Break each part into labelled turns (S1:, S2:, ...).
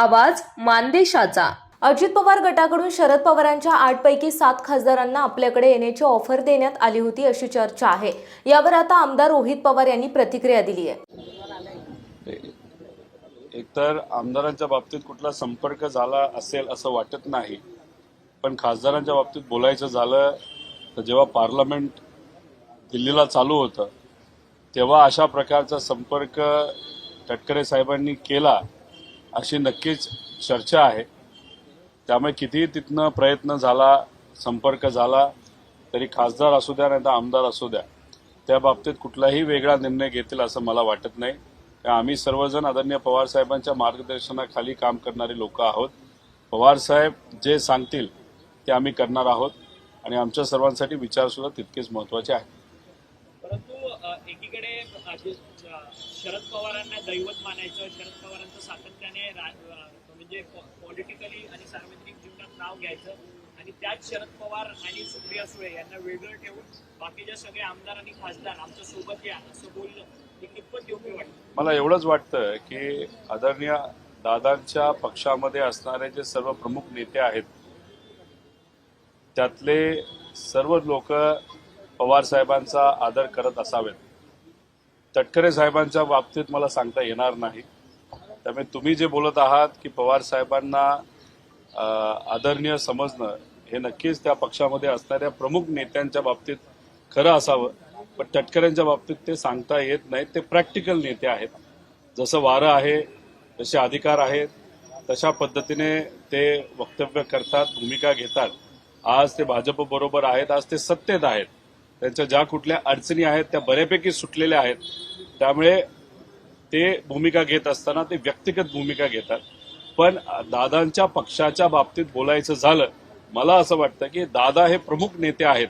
S1: आवाज मानदेशाचा.
S2: अजित पवार गटाकडून शरद पवारांच्या आठपैकी सात खासदारांना आपल्याकडे येण्याची ऑफर देण्यात आली होती अशी चर्चा आहे. यावर आता आमदार रोहित पवार यांनी प्रतिक्रिया दिली आहे.
S3: एकतर आमदारांच्या बाबतीत कुठला संपर्क झाला असेल असं वाटत नाही पण खासदारांच्या बाबतीत बोलायचं झालं तर जेव्हा पार्लमेंट दिल्लीला चालू होतं तेव्हा अशा प्रकारचा संपर्क तटकरे साहेबांनी केला अशी नक्कीच चर्चा आहे. त्यामुळे कितीही तिथनं प्रयत्न झाला संपर्क झाला तरी खासदार असू द्या नाही तर आमदार असू द्या त्या बाबतीत कुठलाही वेगळा निर्णय घेतील असं मला वाटत नाही. कारण आम्ही सर्वजण आदरणीय पवार साहेबांच्या मार्गदर्शनाखाली काम करणारे लोक आहोत. पवार साहेब जे सांगतील ते आम्ही करणार आहोत आणि आमच्या सर्वांसाठी विचारसुद्धा तितकेच
S4: महत्त्वाचे आहेत. एकीकडे शरद पवारांना दैवत मानायचं शरद पवारांचं सातत्याने म्हणजे पॉलिटिकली आणि सार्वजनिक जीवनात नाव घ्यायचं आणि त्याच शरद पवार आणि सुप्रिया सुळे यांना वेगळं ठेवून बाकीच्या सगळे आमदार आणि खासदार आमच्यासोबत या असं बोललं हे कितपत योग्य वाटतं?
S3: मला एवढंच वाटतं की आदरणीय दादांच्या पक्षामध्ये असणारे जे सर्व प्रमुख नेते आहेत त्यातले सर्व लोक पवार साहेबांचा आदर करत असावेत. तटकरे साहेबांच्या बाबतीत मला सांगता येणार नाही. त्यामुळे तुम्ही जे बोलत आहात की पवार साहेबांना आदरणीय समजणं हे नक्कीच त्या पक्षामध्ये असणाऱ्या प्रमुख नेत्यांच्या बाबतीत खरं असावं. पण तटकऱ्यांच्या बाबतीत ते सांगता येत नाहीत. ते प्रॅक्टिकल नेते आहेत. जसं वारं आहे जसे अधिकार आहेत. तशा पद्धतीने ते वक्तव्य करतात भूमिका घेतात. आज ते भाजप बरोबर आहेत आज ते सत्तेत आहेत. त्यांच्या ज्या कुठल्या अडचणी आहेत त्या बऱ्यापैकी सुटलेल्या आहेत. त्यामुळे ते भूमिका घेत असताना ते व्यक्तिगत भूमिका घेतात. पण दादांच्या पक्षाच्या बाबतीत बोलायचं झालं मला असं वाटतं की दादा हे प्रमुख नेते आहेत.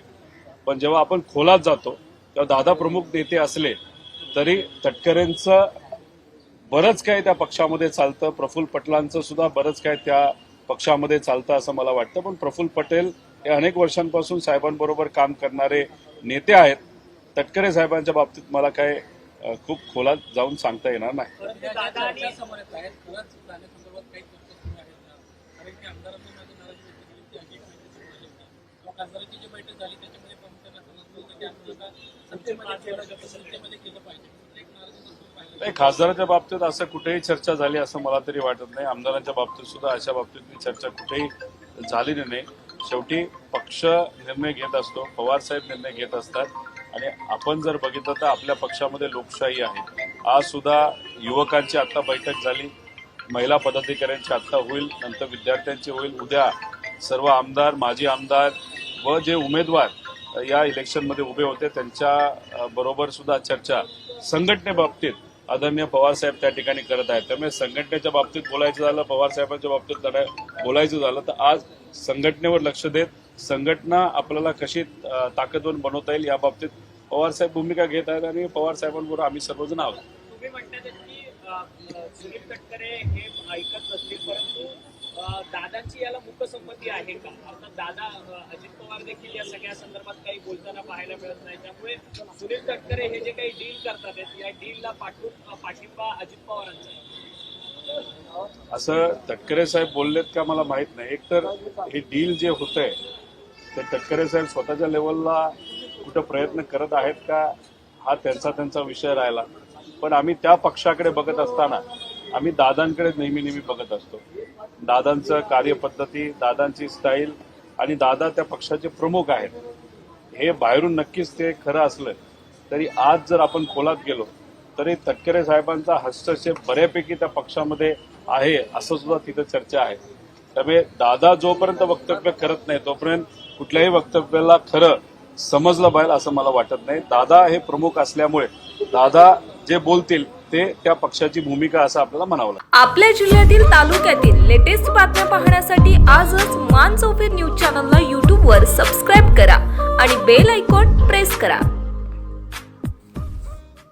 S3: पण जेव्हा आपण खोलात जातो तेव्हा दादा प्रमुख नेते असले तरी तटकरेंचं बरंच काही त्या पक्षामध्ये चालतं. प्रफुल्ल पटलांचं सुद्धा बरंच काही त्या पक्षामध्ये चालतं असं मला वाटतं. पण प्रफुल्ल पटेल हे अनेक वर्षांपासून साहेबांबरोबर काम करणारे नेते आहेत. तटकरे साहेबांच्या बाबतीत मला काय खूप खोलात जाऊन सांगता येणार नाही. नाही खासदाराच्या बाबतीत असं कुठेही चर्चा झाली असं मला तरी वाटत नाही. आमदारांच्या बाबतीत सुद्धा अशा बाबतीतली चर्चा कुठेही झालेली नाही. शेवटी पक्ष निर्णय घेत असतो पवार साहेब निर्णय घेत असतात. आणि आपण जर बघितलं तर आपल्या पक्षामध्ये लोकशाही आहे. आज सुद्धा युवकांची आता बैठक झाली. महिला पदाधिकाऱ्यांची आत्ता होईल नंतर विद्यार्थ्यांची होईल. उद्या सर्व आमदार माजी आमदार व जे उमेदवार या इलेक्शनमध्ये उभे होते त्यांच्या बरोबर सुद्धा चर्चा संघटनेबाबतीत आदरणीय पवार साहेब त्या ठिकाणी करत आहेत. त्यामुळे संघटनेच्या बाबतीत बोलायचं झालं पवार साहेबांच्या बाबतीत बोलायचं झालं तर आज संघटनेवर लक्ष देत संघटना आपल्याला कशी अ, ताकदवर बनवता येईल या बाबतीत पवार साहेब भूमिका घेत आहेत आणि पवार साहेबांबरोबर आम्ही सर्वजण आहोत.
S4: तुम्ही म्हणतात की सुनील तटकरे हे ऐकत नसतील परंतु अ, दादांची याला मुकसंमती आहे का? अर्थात दादा अजित पवार देखील या सगळ्या संदर्भात काही बोलताना पाहायला मिळत नाही. त्यामुळे सुनील तटकरे हे जे काही डील करतात आहेत, या डीलला पाठवून पाठिंबा अजित पवारांचा
S3: असं तटकरे साहेब बोललेत का मला माहीत नाही. एकतर हे डील जे होतंय ते तटकरे साहेब स्वतःच्या लेवलला कुठं प्रयत्न करत आहेत का हा त्यांचा त्यांचा विषय राहिला. पण आम्ही त्या पक्षाकडे बघत असताना आम्ही दादांकडे नेहमी नेहमी बघत असतो. दादांचं कार्यपद्धती दादांची स्टाईल आणि दादा त्या पक्षाचे प्रमुख आहेत. हे बाहेरून नक्कीच ते खरं असलं तरी आज जर आपण खोलात गेलो तरी तटकरे साहेबांचा हस्तक्षेप बऱ्यापैकी त्या पक्षामध्ये आहे असं सुद्धा तिथं चर्चा आहे. त्यामुळे दादा जोपर्यंत वक्तव्य करत नाही तोपर्यंत कुठल्याही वक्तव्याला खरं समजलं पाहिजे असं मला वाटत नाही. दादा हे प्रमुख असल्यामुळे दादा जे बोलतील ते त्या पक्षाची भूमिका असं आपल्याला म्हणावं
S2: आपल्या जिल्ह्यातील तालुक्यातील लेटेस्ट बातम्या पाहण्यासाठी आजच मान चौफेर न्यूज चॅनलला यूट्यूबवर सबस्क्राईब करा आणि बेल आयकॉन प्रेस करा.